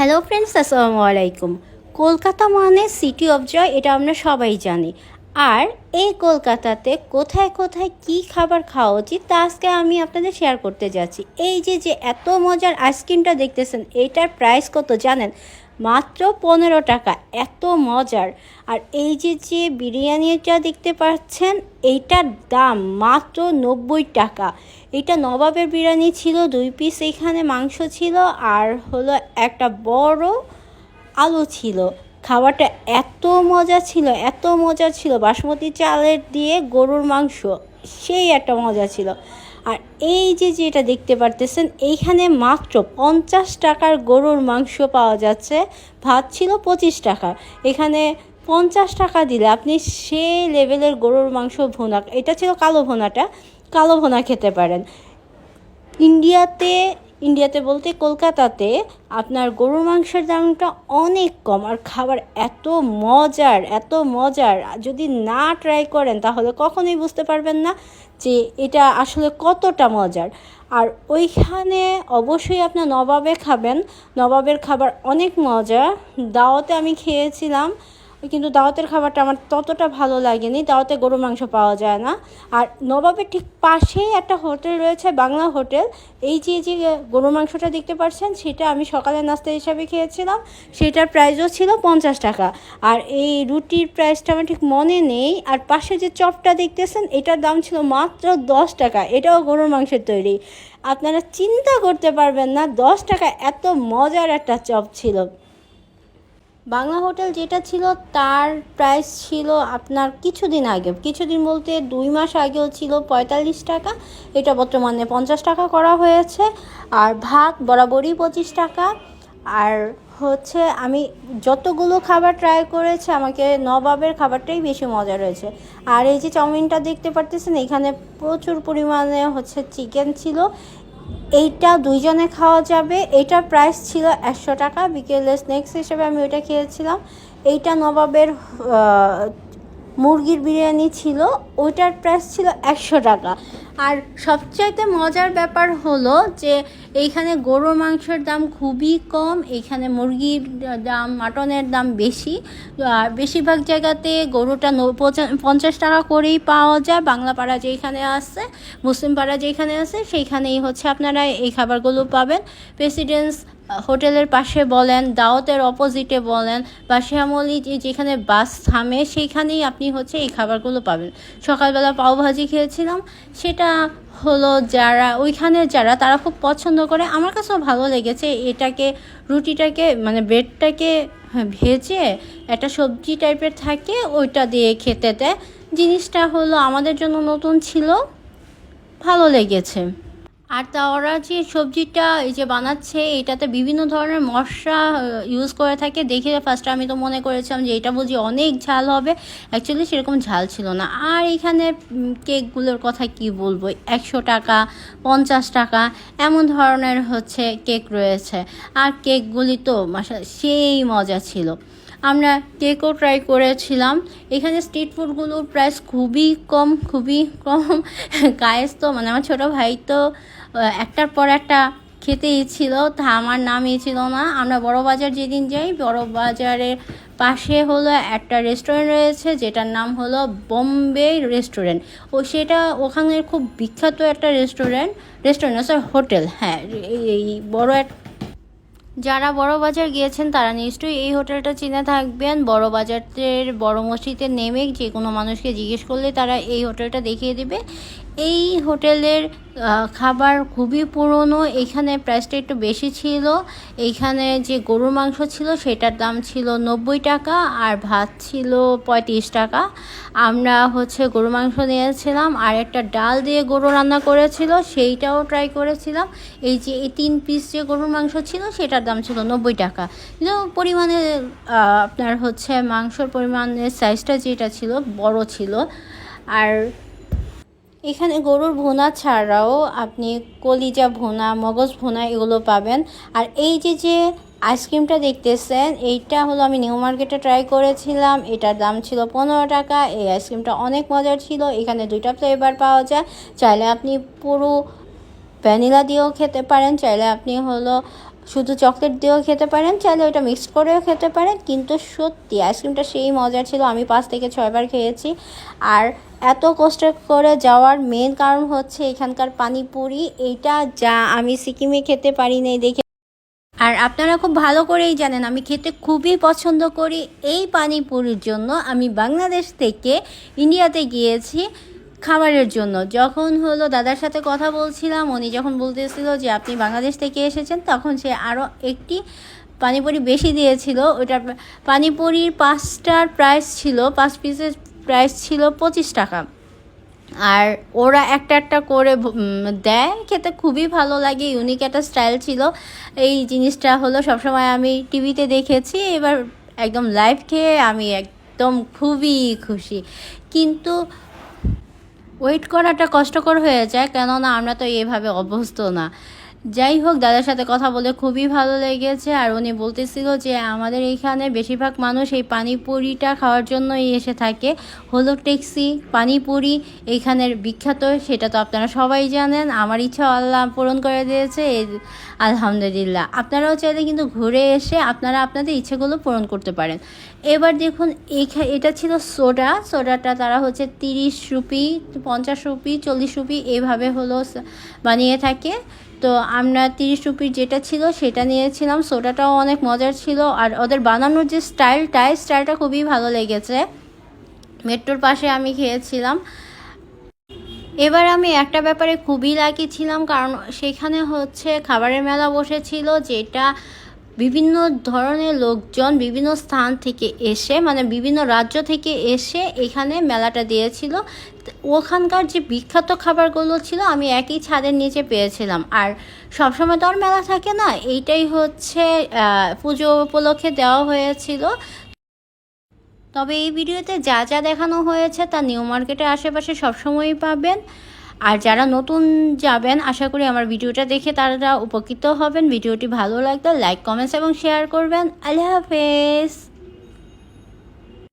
Hello friends আসসালামু আলাইকুম কলকাতা মানে সিটি অফ জয় এটা আমরা সবাই জানি। আর এই কলকাতাতে কোথায় কোথায় কি খাবার খাওয়া উচিত, তা আজকে আমি আপনাদের শেয়ার করতে যাচ্ছি। এই যে যে এত মজার আইসক্রিমটা দেখতেছেন, এটার প্রাইস কত জানেন? মাত্র পনেরো টাকা। এত মজার। আর এই যে যে বিরিয়ানিটা দেখতে পাচ্ছেন, এইটার দাম মাত্র নব্বই টাকা। এটা নবাবের বিরিয়ানি ছিল, দুই পিস এখানে মাংস ছিল, আর হলো একটা বড় আলু ছিল। খাবারটা এত মজা ছিল, এত মজা ছিল। বাসমতি চালের দিয়ে গরুর মাংস, সেই একটা মজা ছিল। আর এই যে যেটা দেখতে পারতেছেন, এইখানে মাত্র পঞ্চাশ টাকার গরুর মাংস পাওয়া যাচ্ছে। ভাত ছিল পঁচিশ টাকা। এখানে পঞ্চাশ টাকা দিলে আপনি সে লেভেলের গরুর মাংস ভোনা, এটা ছিল কালো ভোনাটা, কালো ভোনা খেতে পারেন। ইন্ডিয়াতে ইন্ডিয়াতে বলতে কলকাতাতে আপনার গরুর মাংসের দামটা অনেক কম আর খাবার এত মজার এত মজার। যদি না ট্রাই করেন তাহলে কখনোই বুঝতে পারবেন না যে এটা আসলে কতটা মজার। আর ওইখানে অবশ্যই আপনার নবাবে খাবেন। নবাবের খাবার অনেক মজা দাওয়াতে আমি খেয়েছিলাম। কিন্তু দাওয়াতের খাবারটা আমার ততটা ভালো লাগেনি। দাওয়াতে গরু মাংস পাওয়া যায় না। আর নবাবের ঠিক পাশেই একটা হোটেল রয়েছে, বাংলা হোটেল। এই যে যে গরু মাংসটা দেখতে পাচ্ছেন, সেটা আমি সকালে নাস্তা হিসাবে খেয়েছিলাম। সেটার প্রাইসও ছিল পঞ্চাশ টাকা। আর এই রুটির প্রাইসটা আমার ঠিক মনে নেই। আর পাশে যে চপটা দেখতেছেন, এটার দাম ছিল মাত্র দশ টাকা। এটাও গরুর মাংসের তৈরি। আপনারা চিন্তা করতে পারবেন না, দশ টাকা এত মজার একটা চপ ছিল। বাংলা হোটেল যেটা ছিল, তার প্রাইস ছিল আপনার কিছুদিন আগে। কিছুদিন বলতে দুই মাস আগেও ছিল পঁয়তাল্লিশ টাকা। এটা বর্তমানে পঞ্চাশ টাকা করা হয়েছে। আর ভাত বরাবরই পঁচিশ টাকা। আর হচ্ছে আমি যতগুলো খাবার ট্রাই করেছি, আমাকে নবাবের খাবারটাই বেশি মজা রয়েছে। আর এই যে চাউমিনটা দেখতে পারতেছেন, এখানে প্রচুর পরিমাণে হচ্ছে চিকেন ছিল। এইটা দুইজনে খাওয়া যাবে। এটার প্রাইস ছিল একশো টাকা। বিকেলে স্ন্যাক্স হিসেবে আমি ওইটা খেয়েছিলাম। এইটা নবাবের মুরগির বিরিয়ানি ছিল, ওইটার প্রাইস ছিল একশো টাকা। আর সবচাইতে মজার ব্যাপার হলো যে, এইখানে গরুর মাংসের দাম খুবই কম, এইখানে মুরগির দাম, মাটনের দাম বেশি। আর বেশিরভাগ জায়গাতে গরুটা পঞ্চাশ টাকা করেই পাওয়া যায়। বাংলা পাড়া যেইখানে আছে মুসলিম পাড়া যেখানে আছে, সেইখানেই হচ্ছে আপনারা এই খাবারগুলো পাবেন। প্রেসিডেন্টস হোটেলের পাশে বলেন, দাওয়াতের অপোজিটে বলেন, বা শ্যামলি যেখানে বাস থামে সেইখানেই আপনি হচ্ছে এই খাবারগুলো পাবেন। সকালবেলা পাওভাজি খেয়েছিলাম, সেটা হলো যারা, ওইখানে যারা, তারা খুব পছন্দ করে। আমার কাছেও ভালো লেগেছে এটাকে, রুটিটাকে মানে ব্রেডটাকে ভেজে একটা সবজি টাইপের থাকে, ওইটা দিয়ে খেতে দেয়। জিনিসটা হলো আমাদের জন্য নতুন ছিল, ভালো লেগেছে। আর তা ওরা যে সবজিটা এই যে বানাচ্ছে, এটাতে বিভিন্ন ধরনের মশলা ইউজ করে থাকে। দেখে ফার্স্টে আমি তো মনে করেছিলাম যে এটা বুঝি অনেক ঝাল হবে। অ্যাকচুয়ালি সেরকম ঝাল ছিল না। আর এখানে কেকগুলোর কথা কি বলব? একশো টাকা, পঞ্চাশ টাকা, এমন ধরনের হচ্ছে কেক রয়েছে। আর কেকগুলি তো মাসা সেই মজা ছিল। আমরা কেকও ট্রাই করেছিলাম। এখানে স্ট্রিট ফুডগুলোর প্রাইস খুবই কম খুবই কম। গায়েস তো মানে আমার ছোটো ভাই তো একটার পর একটা খেতেই ছিল তা আমার নামই ছিল না। আমরা বড় বাজার যেদিন যাই বড় বাজারের পাশে হলো একটা রেস্টুরেন্ট রয়েছে, যেটার নাম হলো বোম্বে রেস্টুরেন্ট ও সেটা ওখানের খুব বিখ্যাত একটা রেস্টুরেন্ট রেস্টুরেন্ট স্যার হোটেল হ্যাঁ এই বড় এক, যারা বড় বাজার গিয়েছেন, তারা নিশ্চয়ই এই হোটেলটা চিনে থাকবেন। বড় বাজারের বড় মসজিদে নেমে যে কোনো মানুষকে জিজ্ঞেস করলে তারা এই হোটেলটা দেখিয়ে দেবে। এই হোটেলের খাবার খুবই পুরনো, এখানে প্রাইসটা একটু বেশি ছিল। এইখানে যে গরুর মাংস ছিল, সেটার দাম ছিল নব্বই টাকা আর ভাত ছিল পঁয়ত্রিশ টাকা। আমরা হচ্ছে গরু মাংস নিয়েছিলাম, আর একটা ডাল দিয়ে গরু রান্না করেছিল, সেইটাও ট্রাই করেছিলাম। এই যে এই তিন পিস যে গরুর মাংস ছিল, সেটার দাম ছিল নব্বই টাকা। কিন্তু পরিমাণে আপনার হচ্ছে মাংসর পরিমাণের সাইজটা যেটা ছিল, বড় ছিল। আর এখানে গরুর ভুনা ছাড়াও আপনি কলিজা ভুনা, মগজ ভুনা এগুলো পাবেন। আর এই যে যে আইসক্রিমটা দেখতেছেন, এইটা হলো আমি নিউ মার্কেটে ট্রাই করেছিলাম। এটার দাম ছিল পনেরো টাকা। এই আইসক্রিমটা অনেক মজার ছিল। এখানে দুইটা ফ্লেভার পাওয়া যায়। চাইলে আপনি পুরো ভ্যানিলা দিয়েও খেতে পারেন। চাইলে আপনি হলো শুধু চকলেট দিয়েও খেতে পারেন, চাইলে ওইটা মিক্স করেও খেতে পারেন, কিন্তু সত্যি আইসক্রিমটা সেই মজার ছিল, আমি পাঁচ থেকে ছয়বার খেয়েছি। আর এত কষ্ট করে যাওয়ার মেন কারণ হচ্ছে এখানকার পানিপুরি, এইটা যা আমি সিকিমে খেতে পারি নাই দেখে। আর আপনারা খুব ভালো করেই জানেন, আমি খেতে খুবই পছন্দ করি। এই পানিপুরির জন্য আমি বাংলাদেশ থেকে ইন্ডিয়াতে গিয়েছি। খাবারের জন্য। যখন হলো দাদার সাথে কথা বলছিলাম, উনি যখন বলতেছিল যে, আপনি বাংলাদেশ থেকে এসেছেন, তখন সে আরও একটি পানিপুরি বেশি দিয়েছিল। ওটার পানিপুরির পাঁচটার প্রাইস ছিল, পাঁচ পিসের প্রাইস ছিল পঁচিশ টাকা। আর ওরা একটা একটা করে দেয়। খেতে খুবই ভালো লাগে ইউনিক একটা স্টাইল ছিল। এই জিনিসটা হলো সবসময় আমি টিভিতে দেখেছি। এবার একদম লাইভ খেয়ে আমি একদম খুবই খুশি। কিন্তু ওয়েট করাটা কষ্টকর হয়ে যায়, কেননা আমরা তো এভাবে অভ্যস্ত না। যাই হোক, দাদার সাথে কথা বলে খুবই ভালো লেগেছে, আর উনি বলতেছিল যে আমাদের এইখানে বেশিরভাগ মানুষ এই পানিপুরিটা খাওয়ার জন্যই এসে থাকে। হলো ট্যাক্সি পানিপুরি, এইখানের বিখ্যাত, সেটা তো আপনারা সবাই জানেন। আমার ইচ্ছা আল্লাহ পূরণ করে দিয়েছে আলহামদুলিল্লাহ। আপনারাও চাইলে কিন্তু ঘুরে এসে আপনারা আপনাদের ইচ্ছেগুলো পূরণ করতে পারেন। এবার দেখুন এইখা- এটা ছিল সোডা। সোডাটা তারা হচ্ছে তিরিশ রুপি, পঞ্চাশ রুপি, চল্লিশ রুপি এভাবে হলো বানিয়ে থাকে। তো আমরা তিরিশ রুপির যেটা ছিল সেটা নিয়েছিলাম। সোডাটাও অনেক মজার ছিল। আর ওদের বানানোর যে স্টাইলটা স্টাইলটা খুবই ভালো লেগেছে। মেট্রোর পাশে আমি খেয়েছিলাম। এবার আমি একটা ব্যাপারে খুবই লাগিয়েছিলাম কারণ সেখানে হচ্ছে খাবারের মেলা বসেছিল, যেটা বিভিন্ন ধরনের লোকজন বিভিন্ন স্থান থেকে এসে মানে বিভিন্ন রাজ্য থেকে এসে এখানে মেলাটা দিয়েছিল। ওখানকার যে বিখ্যাত খাবারগুলো ছিল আমি একই ছাদের নিচে পেয়েছিলাম। আর সবসময় তো আর মেলা থাকে না, এইটাই হচ্ছে পুজো উপলক্ষে দেওয়া হয়েছিল। তবে এই ভিডিওতে যা যা দেখানো হয়েছে তা নিউ মার্কেটের আশেপাশে সবসময়ই পাবেন। আর যারা নতুন যাবেন, আশা করি আমার ভিডিওটা দেখে তারা উপকৃত হবেন। ভিডিওটি ভালো লাগলে লাইক, কমেন্টস এবং শেয়ার করবেন। আল্লাহ হাফেজ।